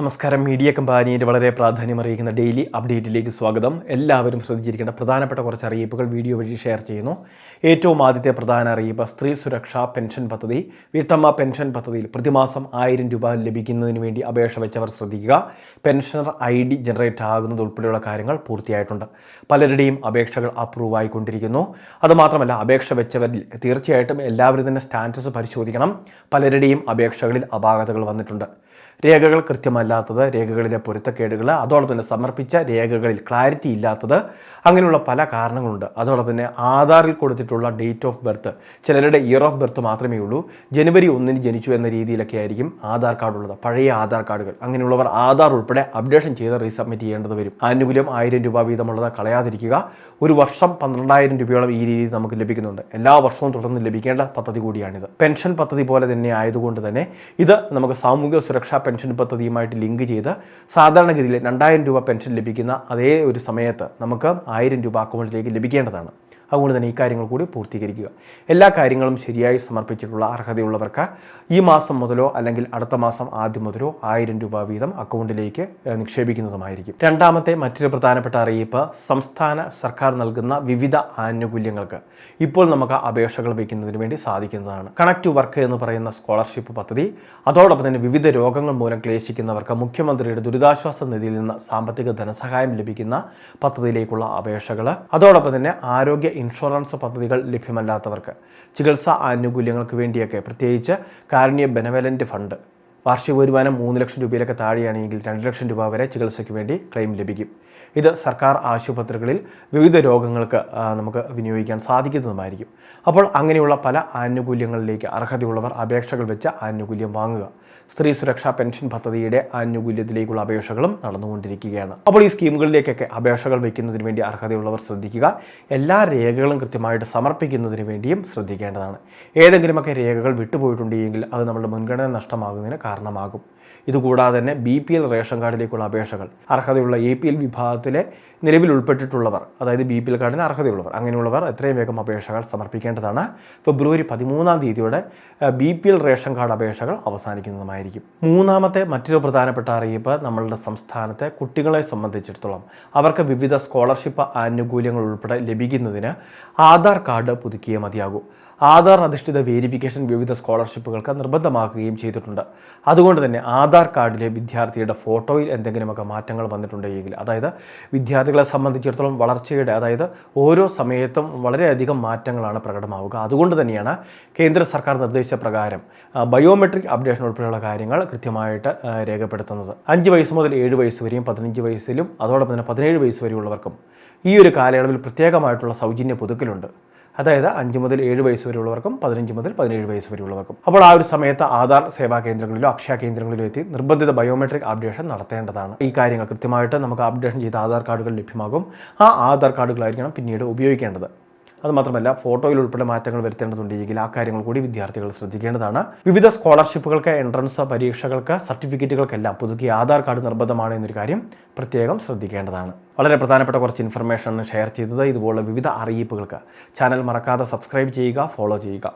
നമസ്കാരം. മീഡിയ കമ്പാനിയുടെ വളരെ പ്രാധാന്യമറിയിക്കുന്ന ഡെയിലി അപ്ഡേറ്റിലേക്ക് സ്വാഗതം. എല്ലാവരും ശ്രദ്ധിച്ചിരിക്കേണ്ട പ്രധാനപ്പെട്ട കുറച്ച് അറിയിപ്പുകൾ വീഡിയോ വഴി ഷെയർ ചെയ്യുന്നു. ഏറ്റവും ആദ്യത്തെ പ്രധാന അറിയിപ്പ് സ്ത്രീ സുരക്ഷാ പെൻഷൻ പദ്ധതി. വീട്ടമ്മ പെൻഷൻ പദ്ധതിയിൽ പ്രതിമാസം ആയിരം രൂപ ലഭിക്കുന്നതിന് വേണ്ടി അപേക്ഷ വെച്ചവർ ശ്രദ്ധിക്കുക. പെൻഷനർ ഐ ഡി ജനറേറ്റ് ആകുന്നത് ഉൾപ്പെടെയുള്ള കാര്യങ്ങൾ പൂർത്തിയായിട്ടുണ്ട്. പലരുടെയും അപേക്ഷകൾ അപ്രൂവ് ആയിക്കൊണ്ടിരിക്കുന്നു. അതുമാത്രമല്ല അപേക്ഷ വെച്ചവരിൽ തീർച്ചയായിട്ടും എല്ലാവരും തന്നെ സ്റ്റാറ്റസ് പരിശോധിക്കണം. പലരുടെയും അപേക്ഷകളിൽ അപാകതകൾ വന്നിട്ടുണ്ട്. രേഖകൾ കൃത്യമല്ലാത്തത് രേഖകളിലെ പൊരുത്തക്കേടുകൾ അതോടൊപ്പം തന്നെ സമർപ്പിച്ച രേഖകളിൽ ക്ലാരിറ്റി ഇല്ലാത്തത് അങ്ങനെയുള്ള പല കാരണങ്ങളുണ്ട്. അതോടൊപ്പം തന്നെ ആധാറിൽ കൊടുത്തിട്ടുള്ള ഡേറ്റ് ഓഫ് ബർത്ത് ചിലരുടെ ഇയർ ഓഫ് ബർത്ത് മാത്രമേ ഉള്ളൂ. ജനുവരി ഒന്നിന് ജനിച്ചു എന്ന രീതിയിലൊക്കെ ആയിരിക്കും ആധാർ കാർഡ് ഉള്ളത്. പഴയ ആധാർ കാർഡുകൾ. അങ്ങനെയുള്ളവർ ആധാർ ഉൾപ്പെടെ അപ്ഡേഷൻ ചെയ്ത് റീസബ്മിറ്റ് ചെയ്യേണ്ടത് വരും. ആനുകൂല്യം ആയിരം രൂപ വീതമുള്ളത് കളയാതിരിക്കുക. ഒരു വർഷം പന്ത്രണ്ടായിരം രൂപയോളം ഈ രീതിയിൽ നമുക്ക് ലഭിക്കുന്നുണ്ട്. എല്ലാ വർഷവും തുടർന്ന് ലഭിക്കേണ്ട പദ്ധതി കൂടിയാണിത്. പെൻഷൻ പദ്ധതി പോലെ തന്നെ ആയതുകൊണ്ട് തന്നെ ഇത് നമുക്ക് സാമൂഹിക സുരക്ഷാ പെൻഷൻ പദ്ധതിയുമായിട്ട് ലിങ്ക് ചെയ്ത് സാധാരണഗതിയിൽ രണ്ടായിരം രൂപ പെൻഷൻ ലഭിക്കുന്ന അതേ ഒരു സമയത്ത് നമുക്ക് ആയിരം രൂപ അക്കൗണ്ടിലേക്ക് ലഭിക്കേണ്ടതാണ്. അതുകൊണ്ട് തന്നെ ഈ കാര്യങ്ങൾ കൂടി പൂർത്തീകരിക്കുക. എല്ലാ കാര്യങ്ങളും ശരിയായി സമർപ്പിച്ചിട്ടുള്ള അർഹതയുള്ളവർക്ക് ഈ മാസം മുതലോ അല്ലെങ്കിൽ അടുത്ത മാസം ആദ്യം മുതലോ ആയിരം രൂപ വീതം അക്കൗണ്ടിലേക്ക് നിക്ഷേപിക്കുന്നതുമായിരിക്കും. രണ്ടാമത്തെ മറ്റൊരു പ്രധാനപ്പെട്ട അറിയിപ്പ് സംസ്ഥാന സർക്കാർ നൽകുന്ന വിവിധ ആനുകൂല്യങ്ങൾക്ക്. ഇപ്പോൾ നമുക്ക് അപേക്ഷകൾ വയ്ക്കുന്നതിന് വേണ്ടി സാധിക്കുന്നതാണ്. കണക്ട് ടു വർക്ക് എന്ന് പറയുന്ന സ്കോളർഷിപ്പ് പദ്ധതി അതോടൊപ്പം തന്നെ വിവിധ രോഗങ്ങൾ മൂലം ക്ലേശിക്കുന്നവർക്ക് മുഖ്യമന്ത്രിയുടെ ദുരിതാശ്വാസ നിധിയിൽ നിന്ന് സാമ്പത്തിക ധനസഹായം ലഭിക്കുന്ന പദ്ധതിയിലേക്കുള്ള അപേക്ഷകൾ അതോടൊപ്പം തന്നെ ആരോഗ്യ ഇൻഷുറൻസ് പദ്ധതികൾ ലഭ്യമല്ലാത്തവർക്ക് ചികിത്സാ ആനുകൂല്യങ്ങൾക്ക് വേണ്ടിയൊക്കെ പ്രത്യേകിച്ച് കാരുണ്യ ബെനവലന്റ് ഫണ്ട്. വാർഷിക വരുമാനം മൂന്ന് ലക്ഷം രൂപയിലൊക്കെ താഴെയാണെങ്കിൽ രണ്ട് ലക്ഷം രൂപ വരെ ചികിത്സയ്ക്ക് വേണ്ടി ക്ലെയിം ലഭിക്കും. ഇത് സർക്കാർ ആശുപത്രികളിൽ വിവിധ രോഗങ്ങൾക്ക് നമുക്ക് വിനിയോഗിക്കാൻ സാധിക്കുന്നതുമായിരിക്കും. അപ്പോൾ അങ്ങനെയുള്ള പല ആനുകൂല്യങ്ങളിലേക്ക് അർഹതയുള്ളവർ അപേക്ഷകൾ വെച്ച് ആനുകൂല്യം വാങ്ങുക. സ്ത്രീ സുരക്ഷാ പെൻഷൻ പദ്ധതിയുടെ ആനുകൂല്യത്തിലേക്കുള്ള അപേക്ഷകളും നടന്നുകൊണ്ടിരിക്കുകയാണ്. അപ്പോൾ ഈ സ്കീമുകളിലേക്കൊക്കെ അപേക്ഷകൾ വയ്ക്കുന്നതിന് വേണ്ടി അർഹതയുള്ളവർ ശ്രദ്ധിക്കുക. എല്ലാ രേഖകളും കൃത്യമായിട്ട് സമർപ്പിക്കുന്നതിന് വേണ്ടിയും ശ്രദ്ധിക്കേണ്ടതാണ്. ഏതെങ്കിലുമൊക്കെ രേഖകൾ വിട്ടുപോയിട്ടുണ്ടെങ്കിൽ അത് നമ്മുടെ മുൻഗണന നഷ്ടമാകുന്നതിന് കാരണമാകും. ഇതുകൂടാതെ തന്നെ ബി പി എൽ റേഷൻ കാർഡിലേക്കുള്ള അപേക്ഷകൾ അർഹതയുള്ള എ പി എൽ വിഭാഗത്തിലെ നിലവിൽ ഉൾപ്പെട്ടിട്ടുള്ളവർ അതായത് ബി പി എൽ കാർഡിന് അർഹതയുള്ളവർ അങ്ങനെയുള്ളവർ എത്രയും വേഗം അപേക്ഷകൾ സമർപ്പിക്കേണ്ടതാണ്. ഫെബ്രുവരി പതിമൂന്നാം തീയതിയോടെ B P L ration card അപേക്ഷകൾ അവസാനിക്കുന്നതുമായിരിക്കും. മൂന്നാമത്തെ മറ്റൊരു പ്രധാനപ്പെട്ട അറിയിപ്പ് നമ്മളുടെ സംസ്ഥാനത്തെ കുട്ടികളെ സംബന്ധിച്ചിടത്തോളം. അവർക്ക് വിവിധ സ്കോളർഷിപ്പ് ആനുകൂല്യങ്ങൾ ഉൾപ്പെടെ ലഭിക്കുന്നതിന് ആധാർ കാർഡ് പുതുക്കിയേ മതിയാകൂ. ആധാർ അധിഷ്ഠിത വേരിഫിക്കേഷൻ വിവിധ സ്കോളർഷിപ്പുകൾക്ക് നിർബന്ധമാക്കുകയും ചെയ്തിട്ടുണ്ട്. അതുകൊണ്ട് തന്നെ ആധാർ കാർഡിലെ വിദ്യാർത്ഥിയുടെ ഫോട്ടോയിൽ എന്തെങ്കിലുമൊക്കെ മാറ്റങ്ങൾ വന്നിട്ടുണ്ടെങ്കിൽ അതായത് വിദ്യാർത്ഥികളെ സംബന്ധിച്ചിടത്തോളം വളർച്ചയുടെ അതായത് ഓരോ സമയത്തും വളരെയധികം മാറ്റങ്ങളാണ് പ്രകടമാവുക. അതുകൊണ്ട് തന്നെയാണ് കേന്ദ്ര സർക്കാർ നിർദ്ദേശപ്രകാരം ബയോമെട്രിക് അപ്ഡേഷൻ ഉൾപ്പെടെയുള്ള കാര്യങ്ങൾ കൃത്യമായിട്ട് രേഖപ്പെടുത്തുന്നത്. അഞ്ച് വയസ്സ് മുതൽ ഏഴ് വയസ്സ് വരെയും പതിനഞ്ച് വയസ്സിലും അതോടൊപ്പം തന്നെ പതിനേഴ് വയസ്സ് വരെയുള്ളവർക്കും ഈ ഒരു കാലയളവിൽ പ്രത്യേകമായിട്ടുള്ള സൗജന്യ പുതുക്കലുണ്ട്. അതായത് അഞ്ച് മുതൽ ഏഴ് വയസ്സ് വരെയുള്ളവർക്കും പതിനഞ്ച് മുതൽ പതിനേഴ് വയസ്സ് വരെയുള്ളവർക്കും. അപ്പോൾ ആ ഒരു സമയത്ത് ആധാർ സേവാ കേന്ദ്രങ്ങളിലോ അക്ഷയ കേന്ദ്രങ്ങളിലോ എത്തി നിർബന്ധിത ബയോമെട്രിക് അപ്ഡേഷൻ നടത്തേണ്ടതാണ്. ഈ കാര്യങ്ങൾ കൃത്യമായിട്ട് നമുക്ക് അപ്ഡേഷൻ ചെയ്ത ആധാർ കാർഡുകൾ ലഭ്യമാകും. ആ ആധാർ കാർഡുകളായിരിക്കണം പിന്നീട് ഉപയോഗിക്കേണ്ടത്. അതുമാത്രമല്ല ഫോട്ടോയിൽ ഉൾപ്പെടെ മാറ്റങ്ങൾ വരുത്തേണ്ടതുണ്ടെങ്കിൽ ആ കാര്യങ്ങൾ കൂടി വിദ്യാർത്ഥികൾ ശ്രദ്ധിക്കേണ്ടതാണ്. വിവിധ സ്കോളർഷിപ്പുകൾക്ക് എൻട്രൻസ് പരീക്ഷകൾക്ക് സർട്ടിഫിക്കറ്റുകൾക്കെല്ലാം പുതുക്കിയ ആധാർ കാർഡ് നിർബന്ധമാണ് എന്നൊരു കാര്യം പ്രത്യേകം ശ്രദ്ധിക്കേണ്ടതാണ്. വളരെ പ്രധാനപ്പെട്ട കുറച്ച് ഇൻഫർമേഷൻ ഷെയർ ചെയ്തത്. ഇതുപോലുള്ള വിവിധ അറിയിപ്പുകൾക്ക് ചാനൽ മറക്കാതെ സബ്സ്ക്രൈബ് ചെയ്യുക ഫോളോ ചെയ്യുക.